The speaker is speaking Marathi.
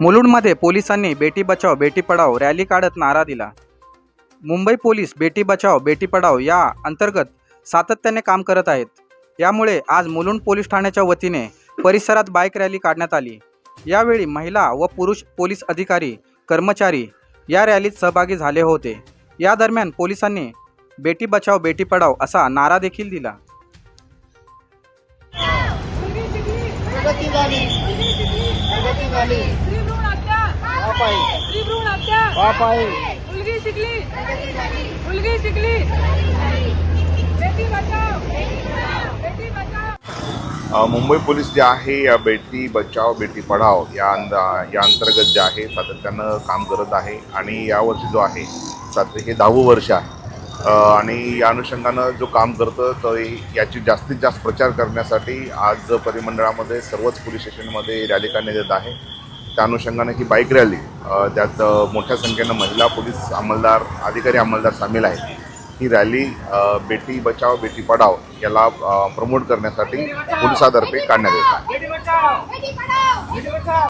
मुलुंडमध्ये पोलिसांनी बेटी बचाव बेटी पढाव रॅली काढत नारा दिला. मुंबई पोलीस बेटी बचाव बेटी पढाव या अंतर्गत सातत्याने काम करत आहेत. यामुळे आज मुलुंड पोलीस ठाण्याच्या वतीने परिसरात बाईक रॅली काढण्यात आली. यावेळी महिला व पुरुष पोलीस अधिकारी कर्मचारी या रॅलीत सहभागी झाले होते. या दरम्यान पोलिसांनी बेटी बचाव बेटी पढाव असा नारा देखील दिला. प्रगती झाली पाप आहे पाप आहे मुलगी शिकली मुलगी शिकली मुंबई पोलीस जे आहे या बेटी बचाव बेटी पढाव या अंदा या अंतर्गत जे आहे सातत्यानं काम करत आहे आणि यावर्षी जो आहे सात हे दहावं वर्ष आहे. आणि या अनुषंगानं जो काम करतं तर याची जास्तीत जास्त प्रचार करण्यासाठी आज परिमंडळामध्ये सर्वच पोलीस स्टेशनमध्ये रॅली काढण्यात येत आहे. त्या अनुषंगाने ही बाईक रॅली त्यात मोठ्या संख्येनं महिला पोलीस अंमलदार अधिकारी अंमलदार सामील आहेत. ही रॅली बेटी बचाव बेटी पढाव याला प्रमोट करण्यासाठी पोलिसातर्फे काढण्यात येत आहे.